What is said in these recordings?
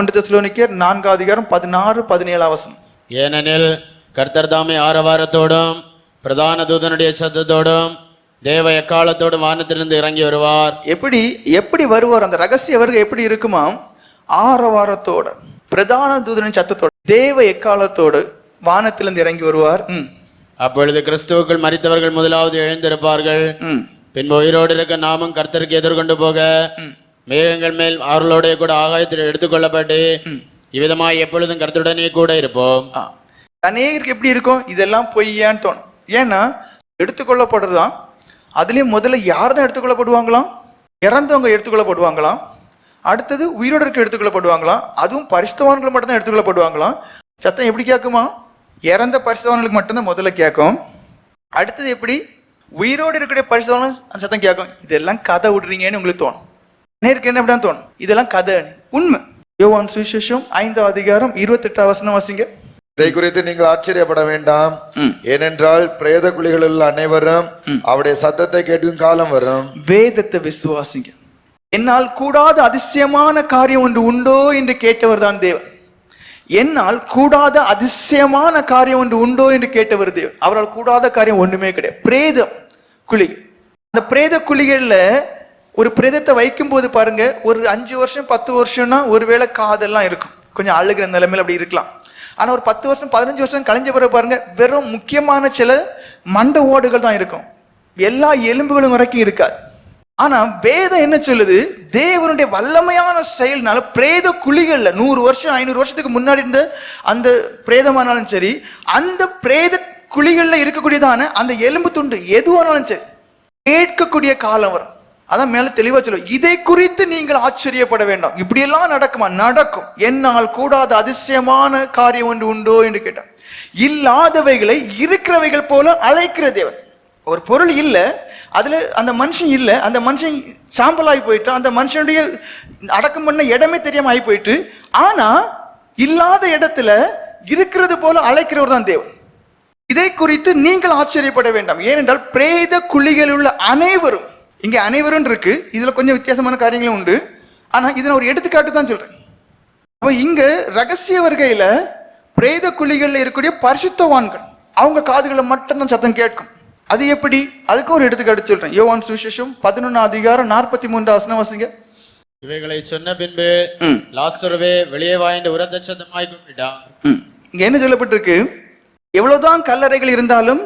ஒன்று தெசலோனிக்கர் நான்காவது அதிகாரம் பதினாறு பதினேழாம் வசனம் ஏனெனில் கர்த்தர் தாமே ஆரவாரத்தோடும் பிரதான தூதனுடைய சத்தத்தோடும் தேவ எக்காலத்தோடும் வானத்திலிருந்து இறங்கி வருவார். எப்படி எப்படி வருவார் அந்த ரகசிய வருகை எப்படி இருக்குமாம் ஆரவாரத்தோட பிரதான தூதனின் சத்தத்தோட தேவ எக்காலத்தோடு வானத்திலிருந்து இறங்கி வருவார். அப்பொழுது கிறிஸ்துவுக்குள் மரித்தவர்கள் முதலாவது எழுந்திருப்பார்கள். பின்பு உயிரோடு இருக்க நாமும் கர்த்தருக்கு எதிர்கொண்டு போக மேகங்கள் மேல் அவர்களோடைய கூட ஆகாயத்தில் எடுத்துக்கொள்ளப்பட்டு இவ்விதமாய் எப்பொழுதும் கர்த்தருடனே கூட இருப்போம். அநேகருக்கு எப்படி இருக்கும்? இதெல்லாம் பொய்யான்னு தோணும். ஏன்னா எடுத்துக்கொள்ளப்படுறதுதான். அதுலேயும் முதல்ல யார் தான் எடுத்துக்கொள்ளப்படுவாங்களாம்? இறந்தவங்க எடுத்துக்கொள்ளப்படுவாங்களாம். அடுத்தது உயிரோடு இருக்க எடுத்துக்கொள்ளப்படுவாங்களாம். அதுவும் பரிசுத்தவான்கள் மட்டும்தான் எடுத்துக்கொள்ளப்படுவாங்களாம். சத்தம் எப்படி கேட்குமா? இறந்த பரிசுத்தவான்களுக்கு மட்டும்தான் முதல்ல கேட்கும். அடுத்தது எப்படி? உயிரோடு இருக்கிற பரிசுத்தவான் அந்த சத்தம் கேட்கும். இதெல்லாம் கதை விடுறீங்கன்னு உங்களுக்கு தோணும். நேருக்கு என்ன அப்படிதான் தோணும்? இதெல்லாம் கதை உண்மை. யோவான் சுவிசேஷம் ஐந்தாம் அதிகாரம் இருபத்தெட்டாம் வசனம் வாசிங்க. இதை குறித்து நீங்கள் ஆச்சரியப்பட வேண்டாம். ஏனென்றால் பிரேத குழிகளில் உள்ள அனைவரும் அவருடைய சத்தத்தை கேட்கும் காலம் வரும். வேதத்தை விசுவாசிங்க. என்னால் கூடாத அதிசயமான காரியம் ஒன்று உண்டோ என்று கேட்டவர் தான் தேவன். என்னால் கூடாத அதிசயமான காரியம் ஒன்று உண்டோ என்று கேட்டவர் தேவன். அவரால் கூடாத காரியம் ஒண்ணுமே கிடையாது. பிரேதம் குழி அந்த பிரேத குழிகள்ல ஒரு பிரேதத்தை வைக்கும்போது பாருங்க ஒரு அஞ்சு வருஷம் பத்து வருஷம்னா ஒருவேளை காதெல்லாம் இருக்கும். கொஞ்சம் அழுகிற நிலைமையில் அப்படி இருக்கலாம். ஆனால் ஒரு பத்து வருஷம் பதினஞ்சு வருஷம் கழிஞ்ச பிறகு பாருங்க வெறும் முக்கியமான சில மண்ட ஓடுகள் தான் இருக்கும். எல்லா எலும்புகளும் வரைக்கும் இருக்காது. ஆனா வேதம் என்ன சொல்லுது? தேவனுடைய வல்லமையான செயல்னால பிரேத குழிகள்ல நூறு வருஷம் ஐநூறு வருஷத்துக்கு முன்னாடி இருந்த அந்த பிரேதமானாலும் சரி அந்த பிரேத குழிகள்ல இருக்கக்கூடியதான அந்த எலும்பு துண்டு எதுவானாலும் சரி கேட்கக்கூடிய காலம் வரும். அதான் மேல தெளிவா சொல்லுவோம் இதை குறித்து நீங்கள் ஆச்சரியப்பட வேண்டாம். இப்படியெல்லாம் நடக்குமா? நடக்கும். என்னால் கூடாத அதிசயமான காரியம் ஒன்று உண்டோ என்று கேட்டான். இல்லாதவைகளை இருக்கிறவைகள் போல அழைக்கிற தேவன். ஒரு பொருள் இல்லை. அதுல அந்த மனுஷன் இல்லை. அந்த மனுஷன் சாம்பலாகி போயிட்டான். அந்த மனுஷனுடைய அடக்கம் பண்ண இடமே தெரியாம ஆகி போயிட்டு ஆனா இல்லாத இடத்துல இருக்கிறது போல அழைக்கிறவர் தான் தேவன். இதை குறித்து நீங்கள் ஆச்சரியப்பட வேண்டாம். ஏனென்றால் பிரேத குழிகளில் உள்ள அனைவரும் இங்க அனைவரும் இருக்கு. இதுல கொஞ்சம் வித்தியாசமான காரியங்களும் உண்டு. ஆனா இதை ஒரு எடுத்துக்காட்டு தான் சொல்றேன். அப்ப இங்க ரகசிய வருகையில பிரேத குழிகள்ல இருக்கக்கூடிய பரிசுத்தவான்கள் அவங்க காதுகளை மட்டும்தான் சத்தம் கேட்கும். அது எப்படி? அதுக்கு ஒரு எடுத்துக்காட்டு சொல்றேன். யோவான் சுவிசேஷம் பதினொன்னு அதிகாரம் நாற்பத்தி மூன்று வசனம் வாசிங்க. இவைகளை சொன்ன பின்பு லாசருவே வெளியே வாய்ந்து உரத்த சத்தமாய் கூப்பிட்டான் ம். இங்க என்ன சொல்லப்பட்டிருக்கு? எவ்வளவுதான் கல்லறைகள் இருந்தாலும்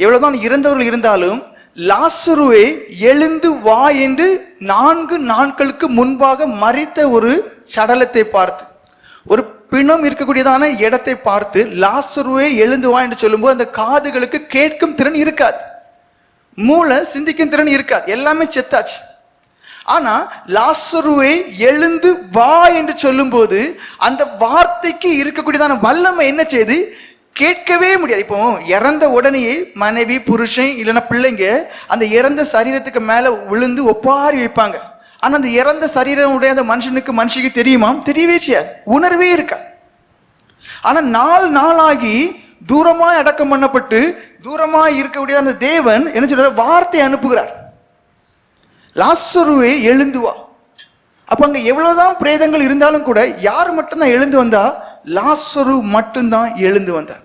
எவ்வளவுதான் இறந்தவர்கள் இருந்தாலும் லாசருவே எழுந்து வா என்று நான்கு நாட்களுக்கு முன்பாக மறித்த ஒரு சடலத்தை பார்த்து ஒரு பிணம் இருக்கக்கூடியதான இடத்தை பார்த்து லாசருவே எழுந்து வா என்று சொல்லும்போது அந்த காதுகளுக்கு கேட்கும் திறன் இருக்காது. மூளை சிந்திக்கும் திறன் இருக்காது. எல்லாமே செத்தாச்சு. ஆனா லாசருவை எழுந்து வா என்று சொல்லும்போது அந்த வார்த்தைக்கு இருக்கக்கூடியதான வல்லமை என்ன செய்து கேட்கவே முடியாது. இப்போ இறந்த உடனேயே மனைவி புருஷன் இல்லைன்னா பிள்ளைங்க அந்த இறந்த சரீரத்துக்கு மேல விழுந்து ஒப்பாரி வைப்பாங்க. ஆனா அந்த இறந்த சரீரம் உடைய அந்த மனுஷனுக்கு மனுஷிக்கு தெரியுமா? தெரியவே செய்யாது. உணர்வே இருக்கா ஆனா நாள் நாளாகி தூரமாய் அடக்கம் பண்ணப்பட்டு தூரமாய் இருக்கக்கூடிய அந்த தேவன் என்ன சொல்றார்? வார்த்தை அனுப்புகிறார். லாசருவே எழுந்துவா அப்போ அப்ப அங்க எவ்வளவுதான் பிரேதங்கள் இருந்தாலும் கூட யார் மட்டும்தான் எழுந்து வந்தா? லாசரு மட்டும்தான் எழுந்து வந்தார்.